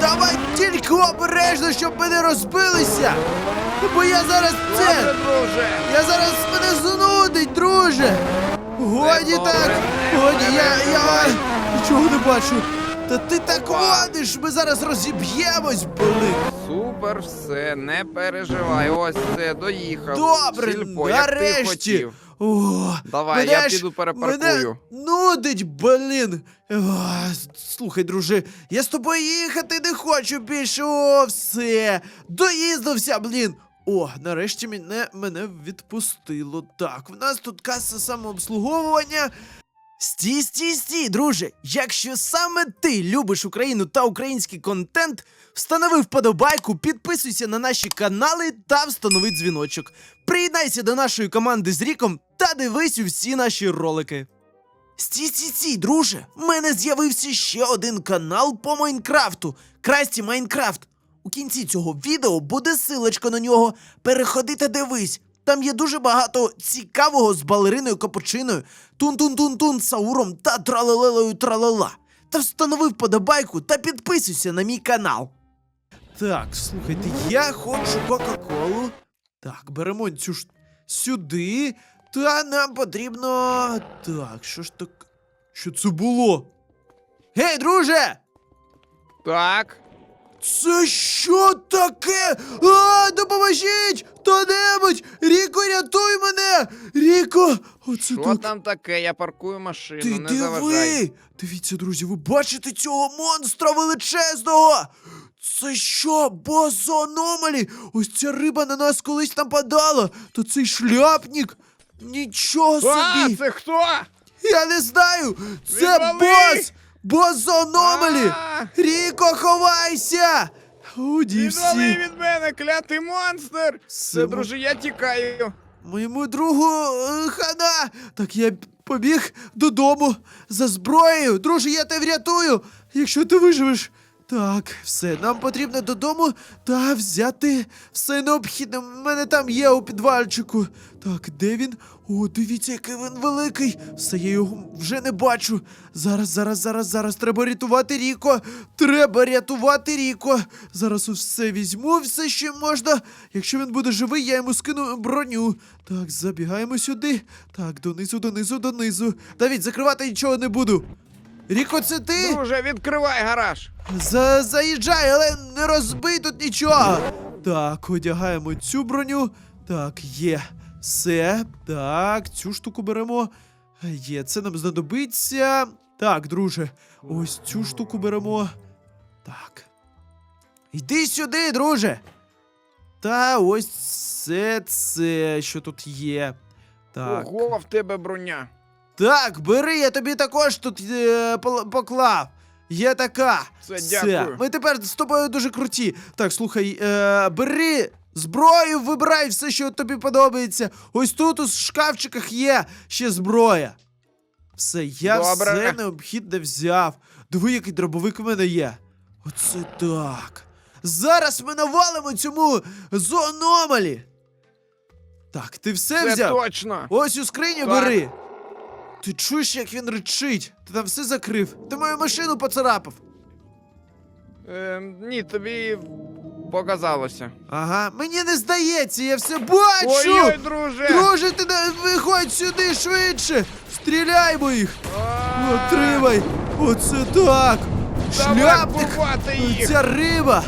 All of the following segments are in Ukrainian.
давай тільки обережно, щоб ми не розбилися. Бо я зараз Добре, це. друже. Я зараз мене знудить, друже. Годі добре, так. Годі, я, я нічого не бачу. Та ти так водиш, ми зараз розіб'ємось, блин. Супер, все, не переживай. Ось все, доїхав. Добре, Сільпо, як ти нарешті. хотів. О, Давай, мене я ж- піду перепаркую. Мене нудить, блін. О, слухай, друже, я з тобою їхати не хочу більше. О, все. Доїздився, блін. О, нарешті мене, мене відпустило. Так, в нас тут каса самообслуговування. Стій, стій, стій, друже. Якщо саме ти любиш Україну та український контент, встанови вподобайку, підписуйся на наші канали та встанови дзвіночок. Приєднайся до нашої команди з Ріком та дивись усі наші ролики. Стій, стій, стій, друже. В мене з'явився ще один канал по Майнкрафту Красті Майнкрафт. У кінці цього відео буде силочка на нього. Переходи та дивись. Там є дуже багато цікавого з балериною капучиною, тун-тун-тун-тун, Сауром та тралалелою тралала. Та встанови вподобайку та підписуйся на мій канал. Так, слухайте, я хочу Кока-Колу. Так, беремо цю ж сюди. Та нам потрібно. Так, що ж так. Що це було? Гей, друже! Так. Це що таке? А, допоможіть! Хто-небудь! Ріко, рятуй мене! Ріко! Оце Що так. там таке? Я паркую машину, Ти не заважай. диви! Дивіться, друзі, ви бачите цього монстра величезного? Це що, бозономалі? Ось ця риба на нас колись нападала. То цей шляпник. Нічого А, собі! це хто? Я не знаю! Це Відвали! бос! Бозономалі! А! Ріко, ховайся! Уді Відвали всі! від мене, клятий монстр! Все, Все, друже, я тікаю. Моєму другу е, хана! Так я побіг додому за зброєю. Друже, я тебе врятую, якщо ти виживеш. Так, все, нам потрібно додому та взяти все необхідне. У мене там є у підвальчику. Так, де він? О, дивіться, який він великий. Все, я його вже не бачу. Зараз, зараз, зараз, зараз треба рятувати Ріко. Треба рятувати Ріко. Зараз все візьму, все, що можна. Якщо він буде живий, я йому скину броню. Так, забігаємо сюди. Так, донизу, донизу, донизу. Давід, закривати нічого не буду. Ріко, це ти? Друже, відкривай гараж. За заїжджай, але не розбий тут нічого. Так, одягаємо цю броню. Так, є. Все. Так, цю штуку беремо. Є, це нам знадобиться. Так, друже, ось цю штуку беремо. Так. Йди сюди, друже. Та ось це це, що тут є. Так. Ого, в тебе броня. Так, бери, я тобі також тут е, поклав. Є така. Це Все, дякую. Ми тепер з тобою дуже круті. Так, слухай, е, бери зброю, вибирай все, що тобі подобається. Ось тут у шкафчиках є ще зброя. Все, я Добре. все необхідне взяв. Диви, який дробовик у мене є. Оце так. Зараз ми навалимо цьому зоономалі. Так, ти все Це взяв? точно. Ось у скриню Так. бери. Ти чуєш, як він речить? Ти там все закрив. Ти мою машину поцарапав. Е, ні, тобі показалося. Ага, мені не здається, я все бачу! Ой-ой, друже! Друже, ти не виходь сюди швидше! Стріляймо їх! А, Отримай! Оце так! Давай Шляпник! їх! Ця риба!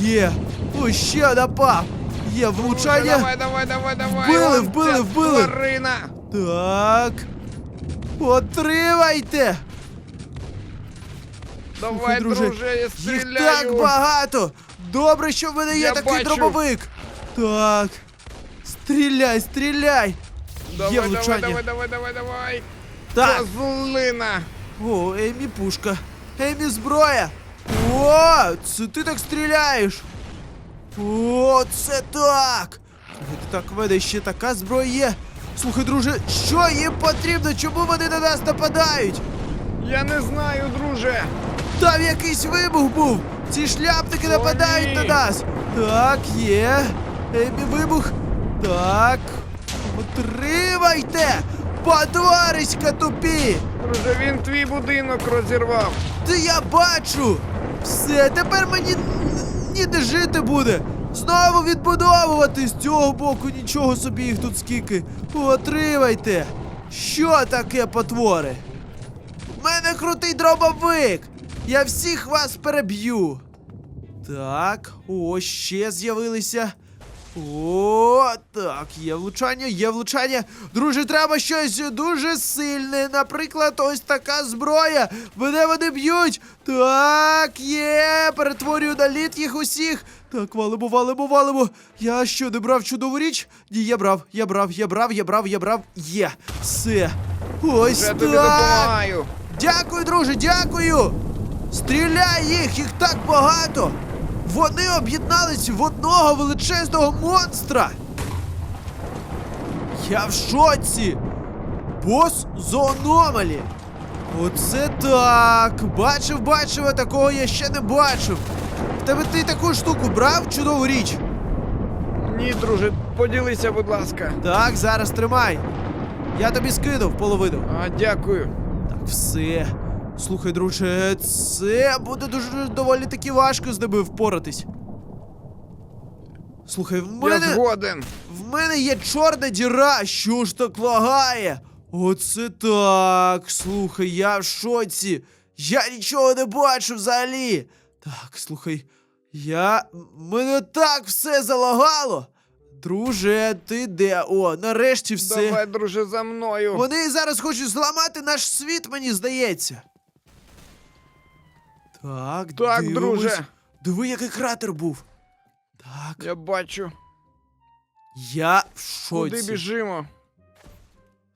Є! Ось ще напав! Є Друже, влучання! Давай, давай, давай, давай! Вбили, он вбили, ця вбили. Тварина! Так! Отримайте! Давай, друже, я Їх стріляю! так багато! Добре, що в мене є Я такий бачу. дробовик! Так. Стріляй, стріляй! Давай, є давай, влучання. давай, давай, давай, давай! Так. Козлина! О, Емі пушка. Емі зброя. О, це ти так стріляєш. О, це так. Слухай, так в мене ще така зброя є. Слухай, друже, що їм потрібно? Чому вони на нас нападають? Я не знаю, друже! Там якийсь вибух був! Ці шляпники нападають на нас! Так, є. Ебі вибух. Так. Отримайте! Потвориська тупі! Друже, він твій будинок розірвав! Ти я бачу! Все, тепер мені ніде жити буде. Знову відбудовувати з цього боку нічого собі їх тут скільки. Отривайте! Що таке потвори? У мене крутий дробовик. Я всіх вас переб'ю. Так, о, ще з'явилися. О, так, є влучання, є влучання. Друже, треба щось дуже сильне. Наприклад, ось така зброя. Мене вони б'ють. Так, є. Перетворюю на лід їх усіх. Так, валимо, валимо, валимо. Я що, не брав чудову річ? Ні, я брав, я брав, я брав, я брав, я брав. Є. Все. Ось Вже так. тобі допомагаю. Дякую, друже, дякую! Стріляй їх, їх так багато! Вони об'єднались в одного величезного монстра! Я в шоці! Бос зоономалі! Оце так! Бачив, бачив, а такого я ще не бачив! В тебе ти таку штуку брав чудову річ? Ні, друже, поділися, будь ласка. Так, зараз тримай. Я тобі скинув половину. А, дякую. Так, все. Слухай, друже, це буде дуже доволі таки важко з ними впоратись. Слухай, в Я мене. згоден. В мене є чорна діра, що ж так лагає? Оце так. Слухай, я в шоці. Я нічого не бачу взагалі. Так, слухай, я. Мене так все залагало. Друже, ти де? О, нарешті все. Давай, друже, за мною. Вони зараз хочуть зламати наш світ, мені здається. Так, Так, дивимось. друже. Диви, який кратер був. Так, Я бачу. я в Куди біжимо?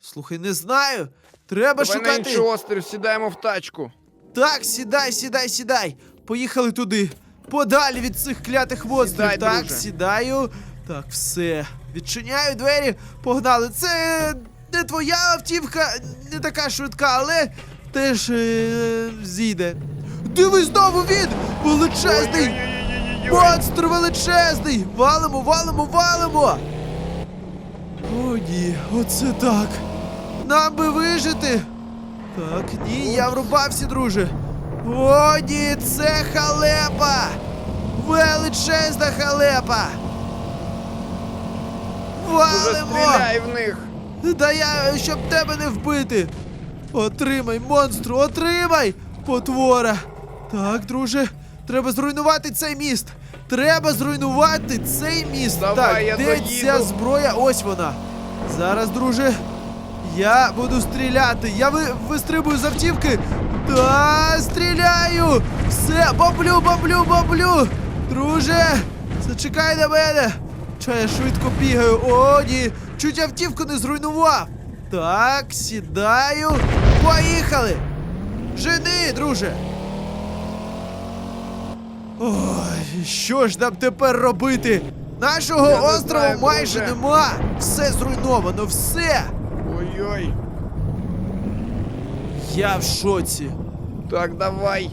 Слухай, не знаю. Треба Давай на шукати. інший острів, сідаємо в тачку. Так, сідай, сідай, сідай. Поїхали туди. Подалі від цих клятих монстрів. Сідай, так, друже. сідаю. Так, все. Відчиняю двері, погнали. Це не твоя автівка, не така швидка, але теж е, зійде. Диви знову він! Величезний! Монстр величезний! Валимо, валимо, валимо! О, ні, оце так. Нам би вижити. Так, ні, я врубався, друже. О, ні, це халепа! Величезна халепа! Валимо! стріляй в них. Да я, щоб тебе не вбити. Отримай, монстру, отримай! Потвора! Так, друже, треба зруйнувати цей міст! Треба зруйнувати цей міст! Давай, так, я де доїду. ця зброя? Ось вона. Зараз, друже, я буду стріляти. Я ви, вистрибую з автівки. Та стріляю! Все, баблю, баблю, баблю! Друже, зачекай на мене! Ча я швидко бігаю. О, ні! Чуть автівку не зруйнував. Так, сідаю. Поїхали! Жени, друже! Ой, що ж нам тепер робити? Нашого Я не острова знаю, майже друже. нема. Все зруйновано, все. Ой-ой. Я в шоці. Так, давай.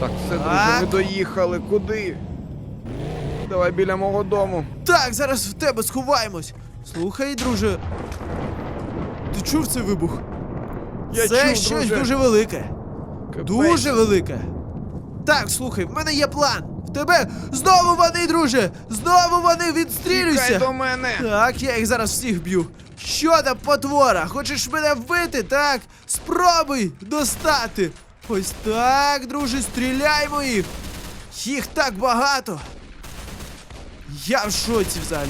Так, все, друже, Так. ми доїхали. Куди? Давай біля мого дому. Так, зараз в тебе сховаємось. Слухай, друже. Ти чув цей вибух? Я Це чув, щось друже. дуже велике. Капець. Дуже велике. Так, слухай, в мене є план. В тебе знову вони, друже! Знову вони Тікай відстрілюйся! до мене. Так, я їх зараз всіх б'ю. Що там, потвора? Хочеш мене вбити? Так, спробуй достати. Ось так, друже, стріляймо їх. Їх так багато. Я в шоці взагалі.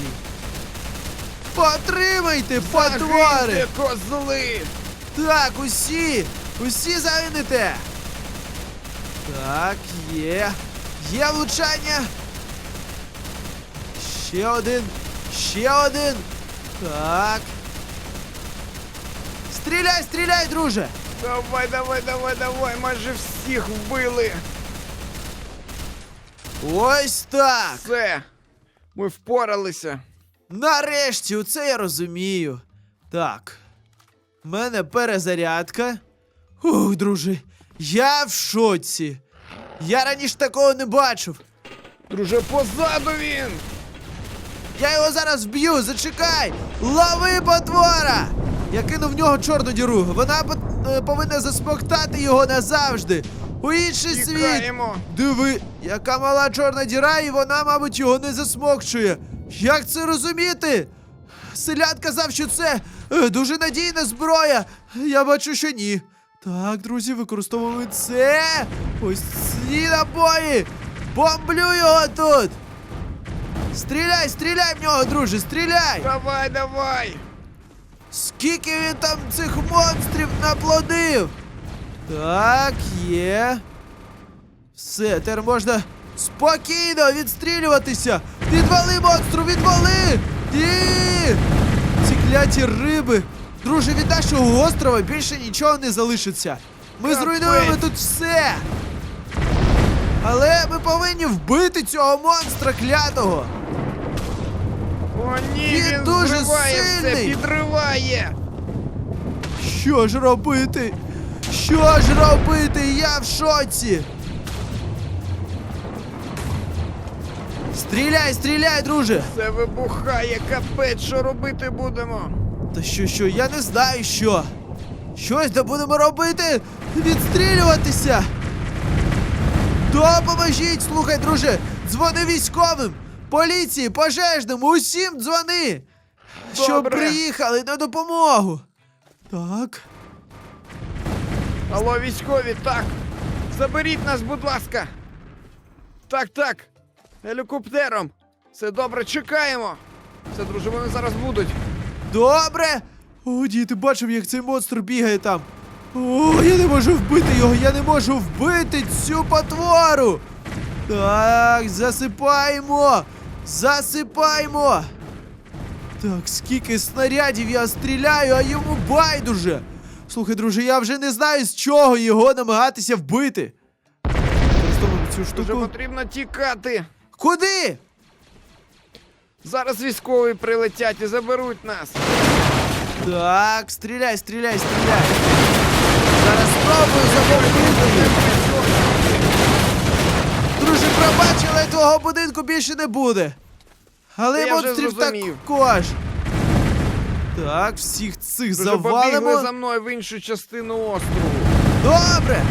Потримайте, потвори! Загиньте, козли. Так, усі! Усі загинете! Так, є. Є влучання. Ще один. Ще один. Так. Стріляй, стріляй, друже! Давай, давай, давай, давай. Майже всіх вбили. Ось так! Все. Ми впоралися. Нарешті, оце я розумію. Так. В мене перезарядка. Ух, друже, я в шоці. Я раніше такого не бачив. Друже, позаду він. Я його зараз вб'ю, зачекай! Лови потвора! Я кину в нього чорну діру. Вона е, повинна засмоктати його назавжди. у інший світ. Диви, яка мала чорна діра, і вона, мабуть, його не засмокчує. Як це розуміти? Селян казав, що це е, дуже надійна зброя. Я бачу, що ні. Так, друзі, використовуємо це. Ось ці набої. Бомблю його тут. Стріляй, стріляй в нього, друже, стріляй! Давай, давай. Скільки він там цих монстрів наплодив? Так, є. Все, тепер можна спокійно відстрілюватися. Відвали монстру, відвали! Ні! Ці кляті риби. Друже, від нашого острова більше нічого не залишиться. Ми зруйнуємо тут все. Але ми повинні вбити цього монстра клятого. О, ні, Він він, дуже зриває все, сильний. підриває. Що ж робити? Що ж робити? Я в шоці. Стріляй, стріляй, друже! Все вибухає, капець, що робити будемо? Та що, що, я не знаю що. Щось де будемо робити? Відстрілюватися. Допоможіть, слухай, друже, дзвони військовим, поліції, пожежним, усім дзвони. Щоб приїхали на допомогу. Так. Алло, військові, так. Заберіть нас, будь ласка. Так, так. Гелікоптером. Все добре, чекаємо. Все, друже, вони зараз будуть. Добре. О, ді, ти бачив, як цей монстр бігає там. О, я не можу вбити його, я не можу вбити цю потвору. Так, засипаємо. Засипаємо. Так, скільки снарядів я стріляю, а йому байдуже. Слухай, друже, я вже не знаю, з чого його намагатися вбити. Штуку. потрібно тікати. Куди? Зараз військові прилетять і заберуть нас. Так, стріляй, стріляй, стріляй. Зараз спробую забомбити. Друже, пробач, але твого будинку більше не буде. Але Я вже монстрів зрозумів. також. Так, всіх цих завалимо. побігли за мною в іншу частину острову. Добре.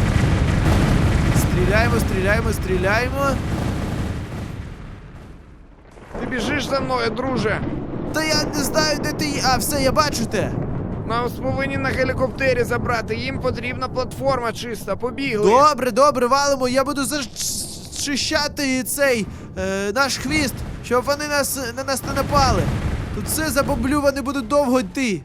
Стріляємо, стріляємо, стріляємо. Ти біжиш за мною, друже. Та я не знаю, де ти. А, все, я бачу те. Нас повинні на гелікоптері забрати. Їм потрібна платформа чиста. Побігли. Добре, добре, валимо. Я буду зачищати цей е, наш хвіст, щоб вони нас на нас не напали. Тут все забоблю, вони будуть довго йти.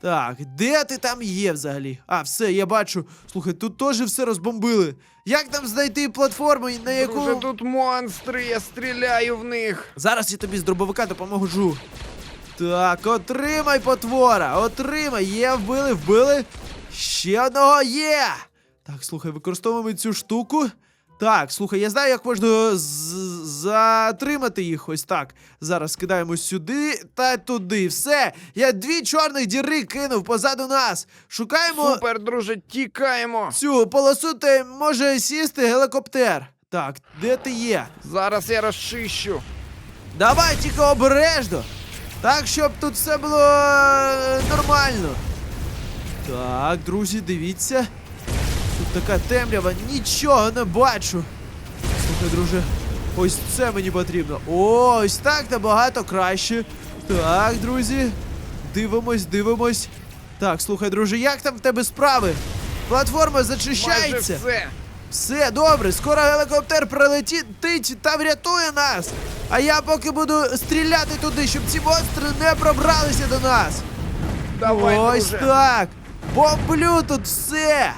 Так, де ти там є взагалі? А, все, я бачу. Слухай, тут теж все розбомбили. Як нам знайти платформу, на яку. Друже, тут монстри, я стріляю в них. Зараз я тобі з дробовика допоможу. Так, отримай потвора! Отримай! Є, вбили, вбили. Ще одного є! Так, слухай, використовуємо цю штуку. Так, слухай, я знаю, як можна затримати їх. Ось так. Зараз кидаємо сюди та туди. Все. Я дві чорних діри кинув позаду нас. Шукаємо Супер, друже, тікаємо. цю полосу, де може сісти гелікоптер. Так, де ти є? Зараз я розчищу. Давай тільки обережно. Так, щоб тут все було е, нормально. Так, друзі, дивіться. Тут така темрява, нічого не бачу. Слухай, друже, ось це мені потрібно. О, ось так набагато краще. Так, друзі. Дивимось, дивимось. Так, слухай, друже, як там в тебе справи? Платформа Майже зачищається. все. Все добре, скоро гелікоптер прилетить та врятує нас. А я поки буду стріляти туди, щоб ці монстри не пробралися до нас. Давай, Ось друже. так. Бомблю тут все.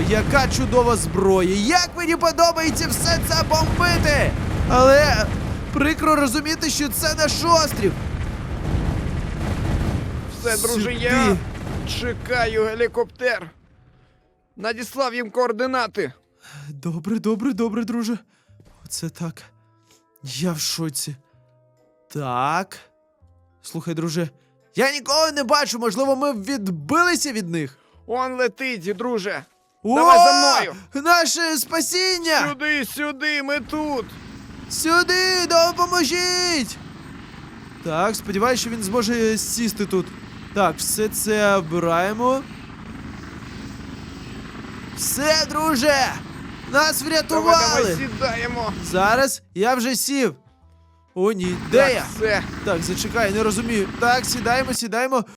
Яка чудова зброя! Як мені подобається все це бомбити! Але прикро розуміти, що це наш острів. Все, друже, я чекаю гелікоптер. Надіслав їм координати. Добре, добре, добре, друже. Оце так. Я в шоці. Так. Слухай, друже, я нікого не бачу, можливо, ми відбилися від них. Он летить, друже. Давай за мною. Наше спасіння! Сюди, сюди, ми тут. Сюди, допоможіть! Так, сподіваюся, що він зможе сісти тут. Так, все це обираємо. Все друже! Нас Давай, врятували! давай сідаємо. Зараз я вже сів. О, ні, де так, я? Все. Так, зачекай, не розумію. Так, сідаємо, сідаємо.